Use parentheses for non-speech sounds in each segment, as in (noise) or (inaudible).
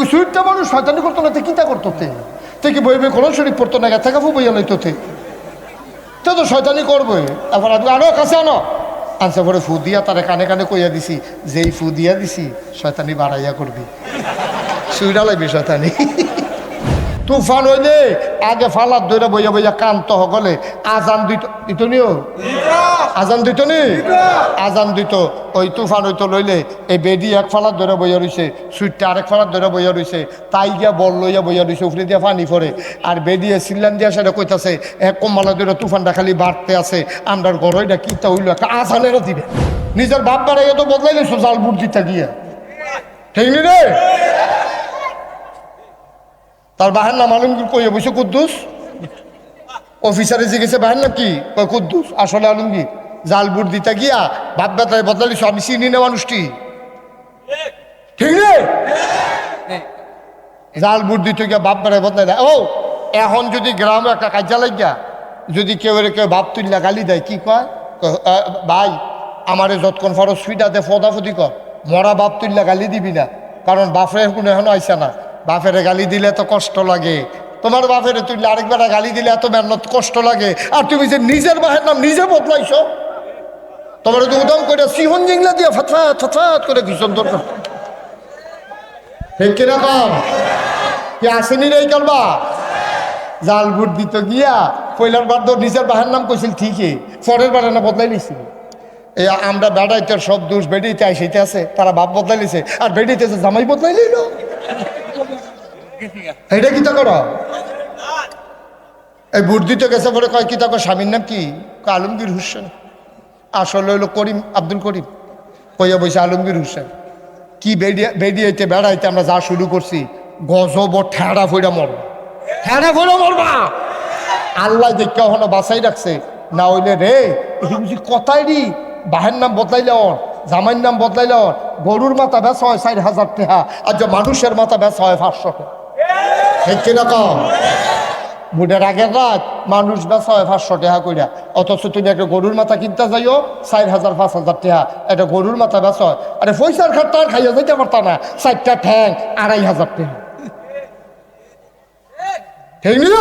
ওই সুইটটা মানুষ শয়তানি করতো না, তে কিতা করতো তে? তে কি বই বই কোনো শরীর পড়তো না গেছে কাপু বইয়া লইতো তে? তো তো শয়তানি করবে। এখন আপনি আনো, কাছে আনো। আনছে পরে ফু দিয়া তারে কানে কানে কইয়া দিছি, যেই ফু দিয়া দিছি, শয়তানি বাড়াইয়া করবি। সুইডা লাগবি শয়তানি। তুফান হইলে আগে ফালার ধরে বইয়া বইয়া কান্ত হগলে, আজান দিত দিত নিও? আজান দিত নি? আজান দিত। ওই তুফান হইতো লইলে, এই বেডি এক ফালার ধরে বইয়া রইছে, সুইটটা আরেক ফালার ধরে বইয়া রইছে, তাই গিয়া বল লইয়া বইয়া রইছে, উফরে দিয়া পানি পরে আর বেডিয়ে সিল্লান দিয়া সেটা কইতাছে, এক কম্বালা ধরে তুফানটা খালি বাড়তে আছে, আমরার গরইটা কিতা হইল, একটা আজানেরও দিবে। নিজের বাপ বাড়াইয়া তো বদলাই লইছো, জাল দিতে গিয়া। ঠিক নি রে? তার বাহের নাম আলমগীর কইয়ে বসে কুদ্দুস? অফিসারে জিজ্ঞেসে, বাহের নাম কি? কুদ্দুস, আসলে আলমগীর। জাল বুট দিতে গিয়া বাপ বেতায় বদলালিস আমি চিনি না মানুষটি ঠিক রে জাল বুট দিতে গিয়া বাপ বেড়ায় বদলাই দেয়। ও এখন যদি গ্রামে একটা কাজা লাগিয়া যদি কেউ কেউ বাপ তুললা গালি দেয় কি কয়? কয়, "আ, ভাই আমারে যতক্ষণ ফরস সুইটাতে ফদাফদি কর। মরা বাপ তুললা গালি দিবি না কারণ বাপের কোনো এখন আইসা না। বাপের গালি দিলে তো কষ্ট লাগে। তোমার বাপের তুললে আরেকবার গালি দিলে এত মেহনত কষ্ট লাগে। আর তুমি যে নিজের বাহের নাম নিজে বদলাইছো তোমার তো উদম করে সিহন জিংলা দিয়ে ফতফাত ফতফাত করে ভীষণ দরকার ঠিক কিনা কম? কি আসেনি রে করবা জাল বুট দিত গিয়া পয়লার বার তো নিজের বাহের নাম কইছিল ঠিকই, পরের বার না বদলাই নিছিল এই আমরা বেড়াইতে সব দোষ বেড়িতে আইসিতে আছে, তারা বাপ বদলাই লিছে আর বেড়িতে জামাই বদলাই লইল। এটা কি তা করো? এই বুট দিতে গেছে পরে কয়, কি তা স্বামীর নাম কি? আলমগীর হোসেন। আসলে হইল করিম আব্দুল করিম। কইয়া বসে আলমগীর হোসেন কি বেরিয়ে বেরিয়েতে বেড়াইতে আমরা যা শুরু করছি গজব ঠেড়া ফইরা মরবা। ঠেড়া ফইরা মরবা? আল্লাহ দেখে হলো বাসাই রাখছে না হইলে রে বুঝি কথাই রি বাহের নাম বদলাইলে ওর জামাইয়ের নাম বদলাইলে ওর গরুর মাথা বেচ হয় চার হাজার টাকা আর যে মানুষের মাথা বেচ হয় পাঁচশো টাকা ঠিক কিনা কম বুড়ের আগের রাত মানুষ বেচা হয় পাঁচশো টাকা কইরা। অথচ তুমি একটা গরুর মাথা কিনতে যাইও, চার হাজার, পাঁচ হাজার টাকা। একটা গরুর মাথা বেচ হয় আরে পয়সার খাটটা আর খাইয়া যাইতে পারতা না। চারটা ঠ্যাং, আড়াই হাজার নিল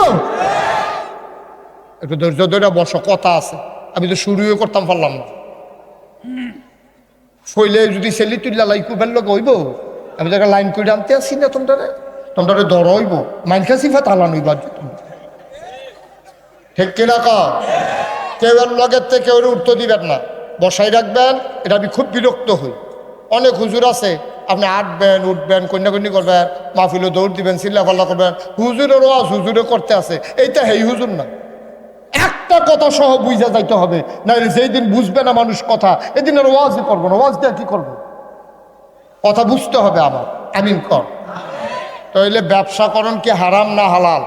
একটু ধৈর্য ধরে বসো, কথা আছে। আমি তো শুরুও করতাম, পারলাম না। ফইলে যদি সেলি তুললা লাইকু ফেলল হইব, আমি তো লাইন করে আনতে আসি না তোমরা তোমরা দর হইব। মাইনখা সিফা তালান হইব ঠিক কিনা কেউ এর লগের থেকে কেউ উত্তর দিবেন না। বসাই রাখবেন, এটা আমি খুব বিরক্ত হই। অনেক হুজুর আছে, আপনি আটবেন, উঠবেন, কন্যাকন্যি করবেন, মাহফিলে দৌড় দিবেন চিল্লাপাল্লা করবেন। হুজুরের ওয়াজ হুজুরে করতে আছে, এইটা হেই হুজুর না। একটা কথা সহ বুঝা যাইতে হবে না যেই দিন বুঝবে না মানুষ কথা, এদিন আর ওয়াজই করব না, ওয়াজ দিয়ে কি করব? কথা বুঝতে হবে আমার, আমিন কর। তাইলে ব্যবসা করণ কি হারাম না হালাল?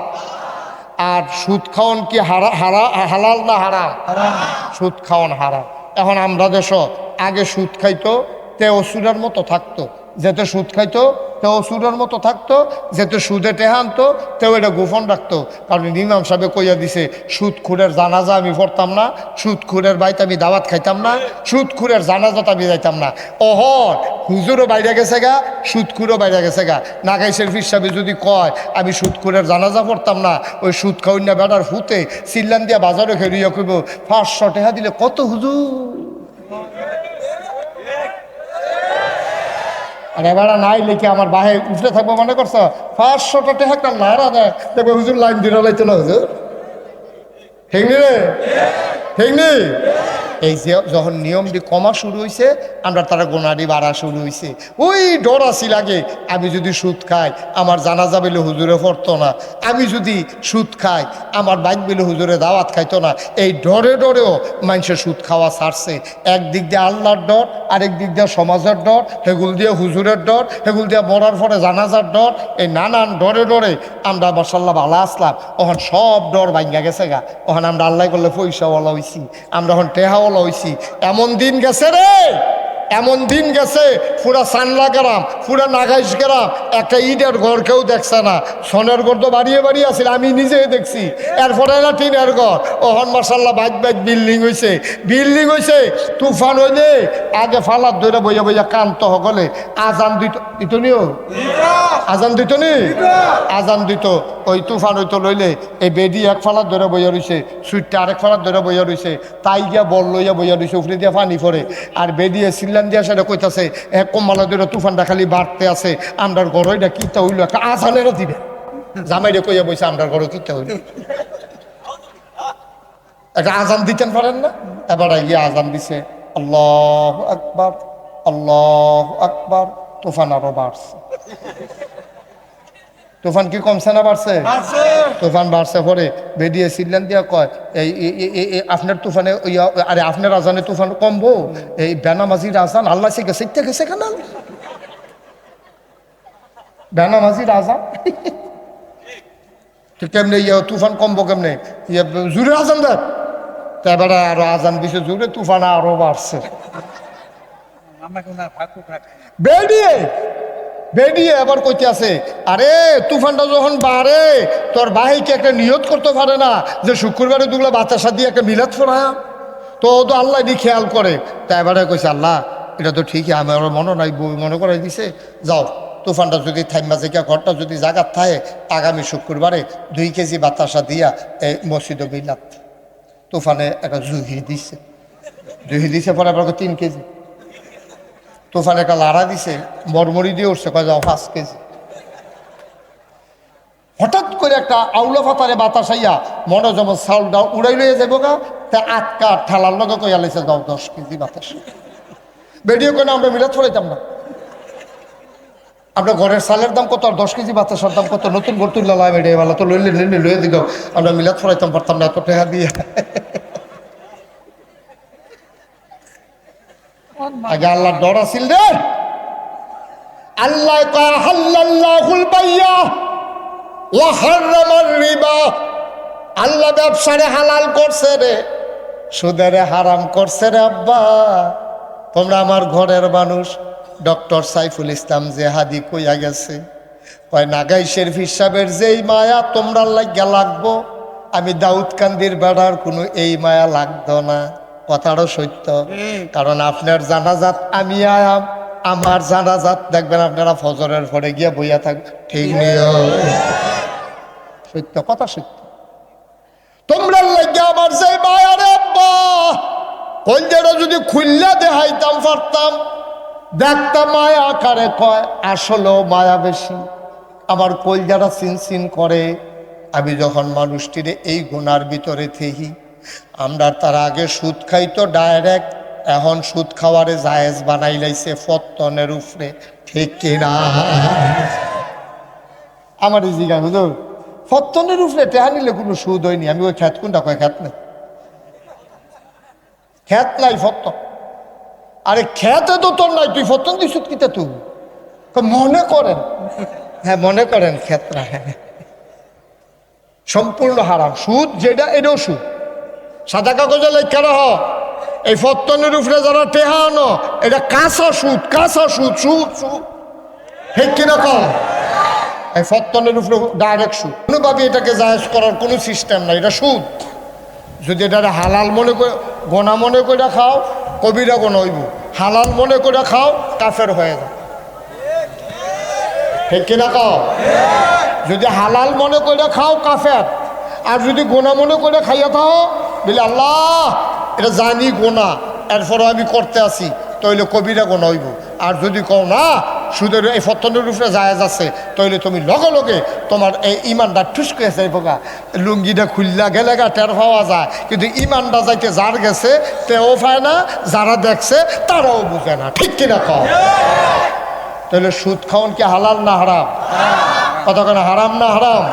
আর সুদ খাওয়ান কি হারা হারা, হালাল না হারাম? সুদ খাওয়ান হারাম। এখন আমরা দেশ আগে সুদ খাইতো তে অসুরের মতো থাকতো। যেতে সুদ খাইতো তে অসুরের মতো থাকতো যেতে সুদে টেহা আনতো, তেও এটা গোপন রাখতো। কারণ ইমাম সাহেব কইয়া দিছে, সুদ খুরের জানাজা আমি পড়তাম না, সুদ খুরের বাইতে আমি দাওয়াত খাইতাম না, সুদ খুরের জানাজাত আমি যাইতাম না। অহর, হুজুরও বাইরে গেছে গা সুদখুরও বাইরে গেছে গা। নাগাই নাগাইশের হিসাবে যদি কয়, আমি সুদখুরের জানাজা পড়তাম না, ওই সুদ খাউন্যা বেড়ার ফুতে সিল্লান দিয়া বাজারে খেলিয়া কইব, পাঁচশো টাকা দিলে কত হুজুর? আর এবারে নাই লিখে আমার বাহে উঠে থাকব মনে করছ? পাঁচশোটা টেহা একটা নাড়া দেয়। দেখবে হুজুর লাইন দিন লাইতো না হুজুর ঠিক নি রে ঠিক নি এই যে যখন নিয়মটি কমা শুরু হয়েছে আমরা তারা গোনাডি বাড়া শুরু হয়েছে ওই ডর আসি লাগে, আমি যদি সুদ খাই, আমার জানা যাবে হুজুরে পড়তো না। আমি যদি সুদ খাই, আমার বাইক বিলে হুজুরে দাওয়াত খাইতো না। এই ডরে ডরেও মানুষের সুদ খাওয়া ছাড়ছে। একদিক দিয়ে আল্লাহর ডর, আরেক দিক দিয়ে সমাজের ডর, হেগুল দিয়ে হুজুরের ডর, হেগুল দিয়ে মরার পরে জানাজার ডর। এই নানান ডরে ডরে আমরা মাসাল্লাহ ভালো আসলাম। ওখান সব ডর ভাঙ্গা গেছে গা। ওখান আমরা আল্লাহ করলে পয়সাওয়ালা হইছি। আমরা এখন টেহাওয়ালা হইছি এমন দিন গেছে রে। এমন দিন গেছে, পুরা সানলা গ্রাম, পুরা নাগাইশ গ্রাম, একটা ইটের ঘর কেউ দেখছে না। সনের ঘর তো বাড়িয়ে বাড়িয়ে আছিল, আমি নিজেই দেখছি। এরপরে না টিনের ঘর। ও হন মার্শাল্লাহ বাইক বাইক বিল্ডিং হয়েছে বিল্ডিং হয়েছে তুফান হইলে আগে ফালার ধরে বইয়া বইয়া কান্ত হগলে। আজান দিত দিত নিও আজান দিত নি? আজান দিত। ওই তুফান হইতো লইলে এই বেদি এক ফালার ধরে বইয়া রইছে, সুইটটা আরেক ফালার ধরে বইয়া রইছে। তাই গিয়া বল লইয়া বইয়া রইছে, উফরে দিয়া পানি পরে আর বেডিয়ে সিল্লান দিয়া সেটা কইতাছে এক কম্বালা দুটো তুফানটা খালি বাড়তে আছে, আমরার ঘর ওইটা কিতা হইল? একটা আসানেরও দিবে। জামাইরে কইয়া বইছে, আমরার ঘরও কিতা হইল? একটা আজান দিতেন পারেন না? এবার গিয়ে আজান দিছে, আল্লাহ আকবার আল্লাহ আকবার, তুফান আরও বাড়ছে। তুফান কি কমছে না বাড়ছে? তুফান বাড়ছে পরে বেরিয়ে সিলেন দিয়া কয় এই আপনার তুফানে ইয়া- আরে আপনার আজানে তুফান কমবো? এই বেনামাজির আজান আল্লাহ সে গেছে ইত্যা গেছে কেন? বেনামাজির আজান তো কেমনে ইয়া তুফান কমবো কেমনে? ইয়া জুড়ে আজান দেয় তা এবারে আরও আজান দিছে জুড়ে তুফান আরও বাড়ছে। বেরিয়ে! বেরিয়ে এবার কইতে আছে, আরে, তুফানটা যখন বাড়ে, তোর ভাইকে একটা নিয়ত করতে পারে না যে শুক্রবারে দুগুলো বাতাসা দিয়ে একটা মিলাদ ফোড়ায় তো ও তো আল্লাহ দিয়ে খেয়াল করে। তা এবারে কইছে, আল্লাহ, এটা তো ঠিকই, আমার মনে নাই বই মনে করাই দিছে। যাও, তুফানটা যদি থাইমা থেকে ঘরটা যদি জাগাত থাকে, আগামী শুক্রবারে দুই কেজি বাতাসা দিয়া এই মসজিদ মিলাদ। তুফানে একটা জুহি দিছে। জুহি দিছে পরে আবার তিন কেজি। তুফান একটা লাড়া দিছে, মরমরি দিয়ে উঠছে, কয় যাও, পাঁচ কেজি। হঠাৎ করে একটা আউলা ফাতারে বাতাস আইয়া মনে যেমন চাউলটা উড়াই লইয়া যাব গা, তা আটকা ঠেলার লগে কইয়া লাইছে, যাও, দশ কেজি বাতাস। বেডিও কেন আমরা মিলাত ফলাইতাম না। আপনার ঘরের চালের দাম কত আর দশ কেজি বাতাসের দাম কত? নতুন ঘর তুললা বেড়ে বেলা তো লইলে নিলে লইয়ে দিল আমরা মিলাত ফলাইতাম পারতাম না, এত টাকা দিয়ে। আগে আল্লাহ ডর আছিল রে। আল্লাহ হাল্লাল্লাহুল বাইয়া, ওয়া হারামার রিবা। আল্লাহ ব্যবসারে হালাল করছে রে, সুদেরে হারাম করছে রে আব্বা। তোমরা আমার ঘরের মানুষ, ডক্টর সাইফুল ইসলাম জেহাদি কইয়া গেছে। কয়, নাগাই শেরফ সাহেবের যেই মায়া তোমরা লাগিয়া লাগবো, আমি দাউদ কান্দির বেড়ার কোনো এই মায়া লাগতো না। কথাটাও সত্য। কারণ আপনার জানাজাত আমি আয়াম আমার জানাজাত দেখবেন আপনারা ফজরের পরে গিয়া বইয়া থাক ঠিক নিয়ম সত্য কথা সত্য। তোমরা লাগে আমার যে যদি খুললা দেখাইতাম পারতাম দেখতাম মায়া আকারে কয় আসলেও মায়া বেশি। আমার কলজাটা সিন সিন করে। আমি যখন মানুষটিরে এই গুনার ভিতরে থেহি আমরা তার আগে সুদ খাইতো ডাইরেক্ট এখন সুদ খাওয়ারে জায়েজ বানাই লাইছে ফত্তনের উপরে। ঠিক কিনা? আমার এই জিগা হুজুর। ফত্তনের উপরে টেহা নিলে কোনো সুদ হয়নি। আমি ওই খ্যাত কোনটা কয়? খ্যাত নাই। খ্যাত নাই ফত্ত আরে খ্যাতে তো তোর নাই, তুই ফত্তন দিস কিতা তুই? মনে করেন? হ্যাঁ মনে করেন ক্ষেত্রা হ্যাঁ সম্পূর্ণ হারাম। সুদ যেটা, এটাও সুদ। সাদা কাগজে লেখা রহ। এই ফত্তনের উপরে যারা টেহা এটা কাঁচা সুদ কাঁচা সুদ সুদ ঠিক কিনা কম এই ফত্তনের উপরে ডাইরেক্ট সুদ। কোনোভাবে এটাকে জায়েজ করার কোনো সিস্টেম নাই, এটা সুদ। যদি এটা হালাল মনে করে, গোনা মনে করে খাও, কবিরা গোনা হইব। হালাল মনে করে খাও, কাফের হয়ে যাও। ঠিক কিনা খাও যদি হালাল মনে করে খাও, কাফের। আর যদি গোনা মনে করে খাইয়া থাও বলে আল্লাহ এটা জানি গোনা এরপরও আমি করতে আসি তইলে কবিরা গোনা হইব। আর যদি কও না সুদের এই ফতনের উপরে জায়েজ আছে তইলে তুমি লগে লগে তোমার এই ইমানটা ঠুসকে আছে বোকা লুঙ্গিটা খুললা গেলে গা টের পাওয়া যায় কিন্তু ইমানটা যাইতে যার গেছে তেও পায় না যারা দেখছে তারাও বুঝে না। ঠিক কিনা কও? তাহলে সুদ খাওয়ান কি হালাল না হারাম? কতক্ষণ হারাম না হারাম?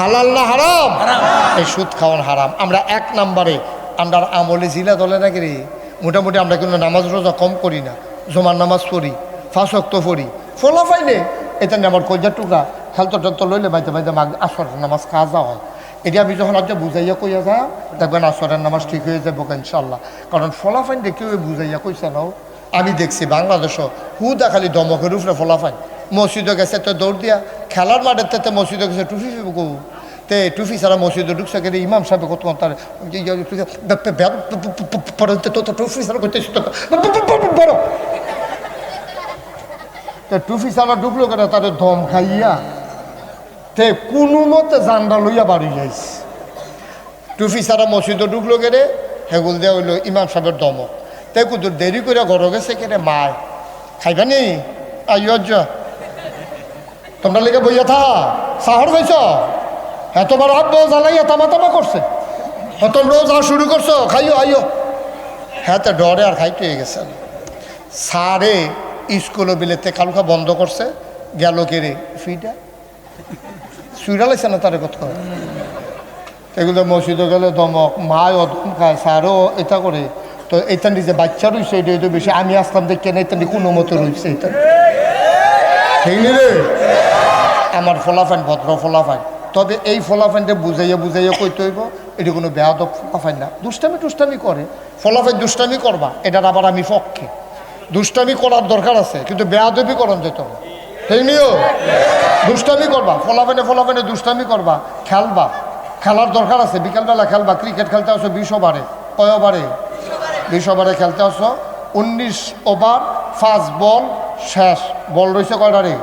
হালাল না হারাম? এই সুদ খাওয়ান হারাম। আমরা এক নাম্বারে আমরা আমলে জিলা দলে নাকি রে? মোটামুটি আমরা কিন্তু নামাজ রোজা কম করি না। জমার নামাজ পড়ি ফাঁসক্ত পড়ি। ফলা পাইলে এটা আমার কইজা টুকা খেলতো টেলতো লইলে বাইতে বাইতে মাগ আসরের নামাজ কাজা হয়। এটা আমি যখন আজকে বুঝাইয়া কইয়া যা দেখবেন আসরের নামাজ ঠিক হয়ে যাব ইনশাল্লাহ কারণ ফলাফাইন দেখে বুঝাইয়া কইছে নাও আমি দেখছি বাংলাদেশও হুদা খালি দমকের উপরে ফলাফাই মসজিদে গেছে তো দৌড় দিয়া খেলার মাঠের থেকে মসজিদে গেছে টুফি ফিবকু তে টুফি ছাড়া মসজিদে ঢুকছে গেলে ইমাম সাহেব কত তার টুফি সারা করতেছি তো বড় তে টুফি ছাড়া ঢুকলো কেন তাদের দম খাইয়া তে কোনো মতে জান্ডা লইয়া বাড়ি যাইছে টুফি ছাড়া মসজিদে ঢুকলো কেনে হেগুল দেওয়া হইল ইমাম সাহেবের দমক তে কুদুর দেরি করে ঘর গেছে কেনে মায় খাইবা নি আইজ তোমরা লেগে বইয়া থা সাহর হয়েছ হ্যাঁ তোমার আব্বা জ্বালাইয়া তামা তামা করছে হ্যাঁ তোমরাও যা শুরু করছ খাইও আইও হ্যাঁ তো ডরে আর খাইতে হয়ে গেছে সারে স্কুলও বিলেতে কালকা বন্ধ করছে গেল কেড়ে ফিটা সুইরা লাগছে না তারে কথা এগুলো মসজিদে গেলে দমক মায় অদম খায় স্যারও এটা করে তো এটা নিজে বাচ্চা রয়েছে এটা এটা বেশি আমি আসলাম দেখে না এটা কোনো মতো রয়েছে এটা ঠিক নি রে ফলাফাইন, ভদ্র ফলাফাইন। তবে এই ফলাফাইনটা বুঝাইয়া বুঝাইয়া কইতে হইব, এটি কোনো বেয়াদব ফলাফাইন না। দুষ্টামি টুষ্টামি করে। ফলাফাইন দুষ্টামি করবা, এটার আবার আমি পক্ষে। দুষ্টামি করার দরকার আছে, কিন্তু বেয়াদবি করন যেত না। ঠিক নিও? দুষ্টামি করবা, ফলাফাইনে ফলাফাইনে দুষ্টামি করবা, খেলবা। খেলার দরকার আছে, বিকালবেলা খেলবা, ক্রিকেট খেলতে আসো বিশ ওভারে। কয় ওভারে? বিশ ওভারে খেলতে আসো। উনিশ ওভার ফার্স্ট বল শেষ। বল রয়েছে কয়টারে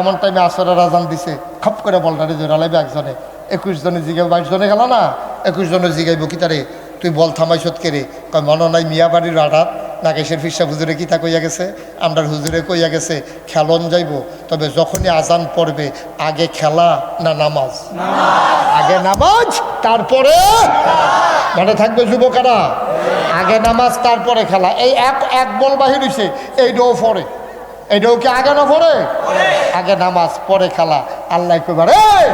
এমন টাইমে আসরে রাজান দিছে খপ করে বলটারে জোরা লাগবে একজনে। একুশ জনে জিগাইব বাইশ জনে গেল না? একুশ জনে জিগাইব কি তারে? তুই বল থামাই সত কেরে কয় মনে নাই মিয়া বাড়ির আড়াত। নাগেশের ফিরসা হুজুরে কিতা কইয়া গেছে? আমরার হুজুরে কইয়া গেছে খেলন যাইব। তবে যখনই আজান পড়বে আগে খেলা না নামাজ? আগে নামাজ তারপরে? মানে থাকবে যুবকেরা? আগে নামাজ তারপরে খেলা। এই এক এক বল বাহির হইছে এইটাও পরে এইটাও কি আগে না পরে? আগে নামাজ পরে খেলা। আল্লাহ কইবার "এই,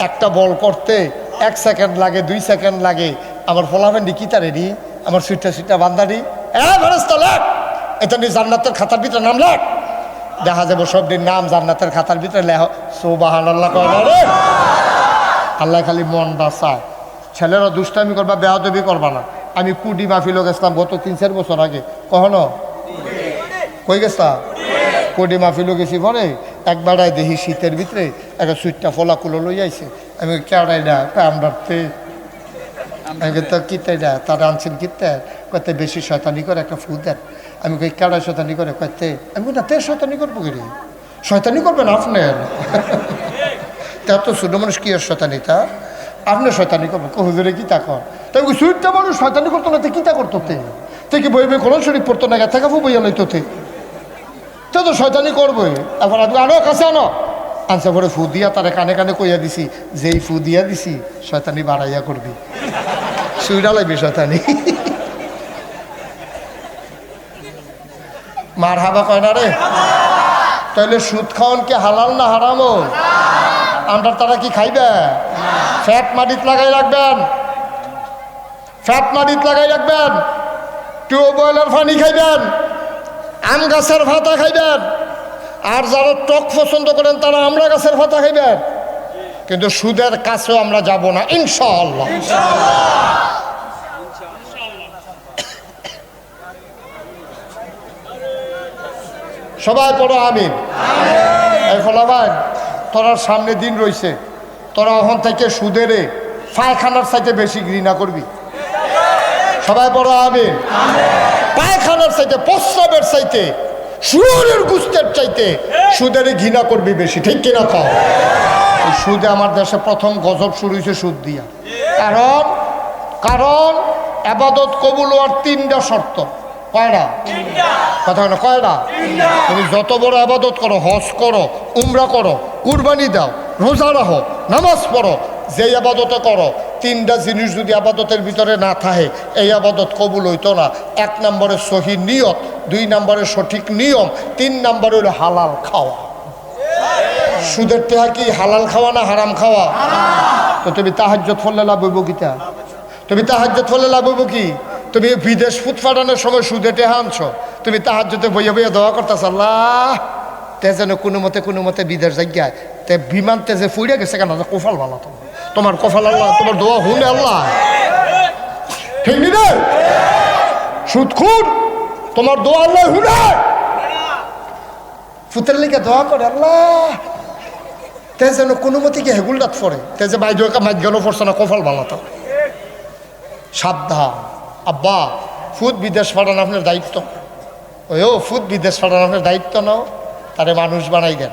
একটা বল করতে এক সেকেন্ড লাগে দুই সেকেন্ড লাগে। আমার ফলাফেন্ডি কি তারে নি আমার সুইটা সুইটা বান্দারি এ ফেরেস্তা এটা নি জান্নাতের খাতার ভিতরে নাম লেখ। দেখা যাব সব দিন নাম জান্নাতের খাতার ভিতরে লেখ। সোবাহান আল্লাহ আল্লাহ খালি মন চায়। ছেলেরা দুষ্টামি করবা বেয়াদবি করবা না। আমি কুডি মাহফিল গেছিলাম গত তিন চার বছর আগে। কখনো? কই গেছা কুডি মাহফিল গেছি পরে একবারাই দেখি শীতের ভিতরে একটা সুইটটা ফলা কুলো লই আইছে। আমি কেড়াই না আমরাতে আমি তো কিতে না তার আনছেন কিতে কত বেশি শয়তানি করে একটা ফু দেন। আমি কই কেড়াই শয়তানি করে? কইতে আমি না, তে শয়তানি করব কি শয়তানি করবেন আপনার? (laughs) তা তো ছোট মানুষ কি শয়তানি তা? আপনি শয়তানি করবেন হুজুরে, কি তা কর? তাই সুইটটা মানুষ শয়তানি করতো না, তে কি তা করতো তে? কি বই কোরআন শরীফ পড়তো না থেকে ফু বইয়া লইতো তে? তো তো শয়তানি করবোই। এখন আপনি আনো, কাছে আনো। আনসা পরে ফু দিয়া তারে কানে কানে কইয়া দিছি, যেই ফু দিয়া দিছি, শয়তানি বাড়াইয়া করবি। সুইটা লাগবি শয়তানি। মার হাবা কয় না রে? তাহলে সুদ খাওয়ান কি হালাল না হারামো আমরা তারা কি খাইবে? ফ্যাট মাটিত লাগাই রাখবেন। ফ্যাট মাটিত লাগাই রাখবেন। টিউবওয়েলের পানি খাইবেন। আম গাছের ভাতা খাইবেন। আর যারা টক পছন্দ করেন, তারা আমরা গাছের ভাতা খাইবেন। কিন্তু সুদের কাছেও আমরা যাব না, ইনশাআল্লাহ। সবাই পড়ো এই ফলাবান তোরার সামনে দিন রইছে। তোরা ওখান থেকে সুদেরে পায়খানার চাইতে বেশি ঘৃণা করবি। সবাই পড়ো আমিন। পায়খানার চাইতে, প্রস্রাবের চাইতে সুরের গুস্তের চাইতে সুদের ঘৃণা করবি বেশি, ঠিক কিনা কও? সুদে আমার দেশে প্রথম গজব শুরু হয়েছে সুদ দিয়া। কারণ কারণ আবাদত কবুল হওয়ার তিনটা শর্ত। কয়টা? কথা না, কয়টা? তুমি যত বড় আবাদত করো, হজ করো, উমরা করো, কুরবানি দাও, রোজা রাখো, নামাজ পড়ো, যেই আবাদতে করো তিনটা জিনিস যদি আবাদতের ভিতরে না থাকে, এই আবাদত কবুল হইতো না। এক নম্বরে সহি নিয়ত, দুই নম্বরে সঠিক নিয়ম, তিন নম্বরে হলো হালাল খাওয়া। সুদের টেহা কি হালাল খাওয়া না হারাম খাওয়া? তো তুমি তাহাজ্জত ফললে লাভ হইব কিতা তুমি তাহাজ্জত ফললে লাভ হইব কি? তুমি বিদেশ ফুট ফাটানোর সময় সুদে টেহা আনছো। তুমি তাহাজ্জতে বইয়া বইয়া দোয়া করতেছ, আল্লাহ! তে যেন কোনো মতে কোনো মতে বিদেশ জায়গায় তে বিমান তেজে ফুড়ে গেছে কেন? কোফাল ভালো তোমার তোমার কফাল আল্লাহ, তোমার দোয়া হুনে আল্লাহ। ঠিক নি রে? তোমার দোয়া আল্লাহ হুনে। ফুতের লিখে দোয়া করে আল্লাহ। তে যেন কোনো মতে কি হেগুল রাত পড়ে। তে যে বাইদ মাঝখানো পড়ছে না, কপাল বানাতো সাবধান। আব্বা, ফুদ বিদেশ পাঠানো আপনার দায়িত্ব। ওই ও ফুদ বিদেশ পাঠানো আপনার দায়িত্ব নাও। তারে মানুষ বানাই দেন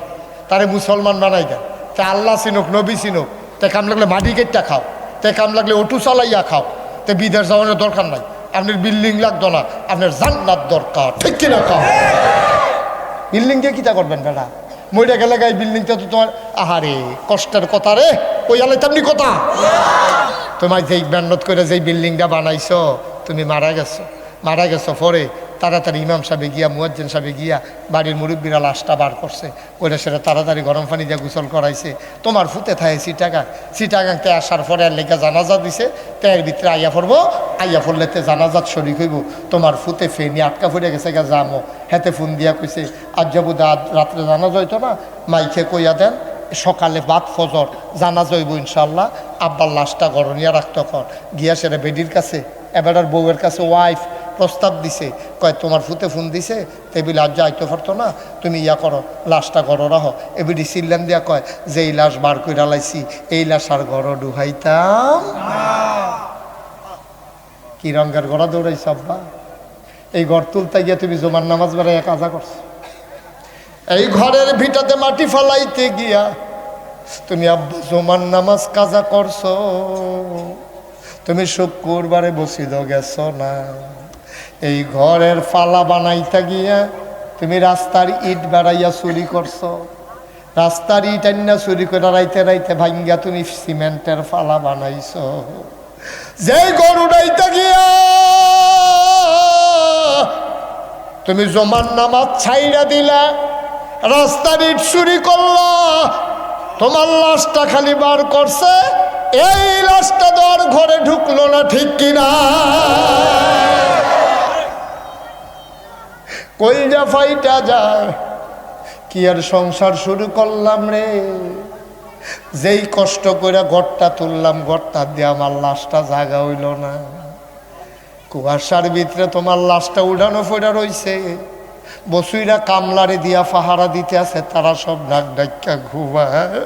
তারে মুসলমান বানাই দেন তে আল্লাহ চিনুক, নবী চিনুক। তে কাম লাগলে মাটি কেটটা খাও, তে কাম লাগলে অটু চালাইয়া খাও, তে বিদেশ যাওয়ানোর দরকার নাই। আপনার বিল্ডিং লাগতো না, আপনার জান্নাত দরকার, ঠিক কিনা খাও বিল্ডিং দিয়ে কিতা করবেন বেটা? মইটা গেলে গাই বিল্ডিংটা তো তোমার, আহারে, কষ্টের কথা রে ওই আলে তেমনি কথা? তোমার যেই মেহনত করে যেই বিল্ডিংটা বানাইছো, তুমি মারা গেছো মারা গেছো পরে তাড়াতাড়ি ইমাম সাহেবে গিয়া, মুয়াজ্জেন সাহেবে গিয়া বাড়ির মুরব্বীরা লাশটা বার করছে। ওইটা সেটা তাড়াতাড়ি গরম পানি দিয়ে গোসল করাইছে। তোমার ফুতে থাকে সিটাগাং। সিটাগাংতে আসার পরে আর লেখা জানাজা দিছে। তের ভিতরে আইয়া পড়ব, আইয়া পড়লে তে জানাজাত শরিক হইব। তোমার ফুতে ফেনি আটকা ফুটে গেছে গা, জামো। হেতে ফোন দিয়া কইছে আজ যাব দা রাত্রে জানাজা হইতো না? মাইকে কইয়া দেন, সকালে বাদ ফজর জানা যাইব ইনশাল্লাহ আব্বার লাশটা গরনিয়া রাখতে কর। গিয়া সেটা বেডির কাছে, এবার বউয়ের কাছে, ওয়াইফ প্রস্তাব দিছে, কয়, তোমার ফুতে ফোন দিছে? তেবিল আজ যাইতে পারতো না, তুমি ইয়া করো, লাশটা গড় রাহ এবিডি সিল্লাম দিয়া কয় যে এই লাশ বার কইরা লাইছি, এই লাশ আর গড় ডুহাইতাম কি রঙের গড়া দৌড়াইছ, আব্বা। এই ঘর তুলতে গিয়ে তুমি জমার নামাজ বেড়াইয়া কাজা করছ। এই ঘরের ভিটাতে মাটি ফালাইতে গিয়া তুমি, আব্বা জমান নামাজ কাজা করছ। তুমি শুক্রবারে বসিদ গেছ না। এই ঘরের ফালা বানাইতে গিয়া তুমি রাস্তার ইট বেড়াইয়া চুরি করছ। রাস্তার ইট আন্না চুরি করে রাইতে রাইতে ভাঙ্গা তুমি সিমেন্টের ফালা বানাইছো। যে গরু রাইতে গিয়া তুমি জমান নামাজ ছাইরা দিলা, রাস্তার ইট চুরি করলা, তোমার লাশটা খালি বার করছে, এই লাশটা তো আর ঘরে ঢুকলো না, ঠিক কিনা? কইটা ফাইটা যায়? কি আর সংসার শুরু করলাম রে? যেই কষ্ট করে ঘরটা তুললাম, ঘরটা দিয়ে আমার লাশটা জাগা হইল না। কুয়াশার ভিতরে তোমার লাশটা উড়ানো ফোড়া রইছে। বসুইরা কামলারে দিয়া ফাহারা দিতে আছে, তারা সব ডাক ডাক্কা ঘুমায়।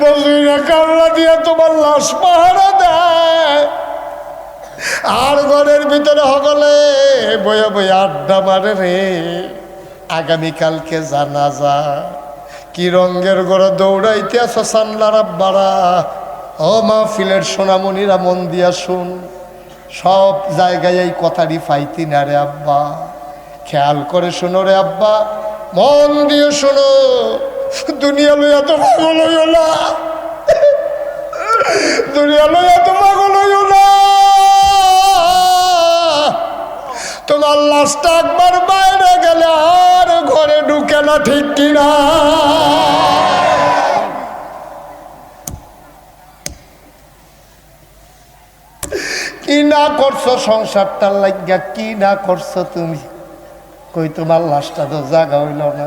বসুইরা কামলা দিয়া তোমার লাশ পাহারা দেয়। আর ঘরের ভিতরে হগলে বয়ে বয়ে আড্ডা মারে রে। আগামীকালকে জানা যা কি রঙ্গের ঘরে দৌড়াইতে আছো সানলার আব্বারা? ও মাহফিলের সোনামণিরা মন দিয়া শুন, সব জায়গায় এই কথাটি ফাইতি না রে আব্বা। খেয়াল করে শোনো রে আব্বা, মন দিয়ে শোনো, দুনিয়া লইয়া তো পাগল হইও না। দুনিয়া লইয়া তো লাশটা একবার বাইরে গেলে আর ঘরে ঢুকে না ঠিক কিনা? কি না করছ সংসারটার লাগিয়া, কি না করছ তুমি? কই তোমার লাশটা তো জাগা হইল না।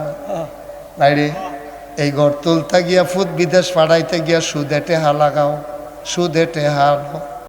বাইরে এই ঘর তুলতে গিয়া ফুট বিদেশ পাড়াইতে গিয়া সুদে টেহা লাগাও, সুদে টেহা আনো।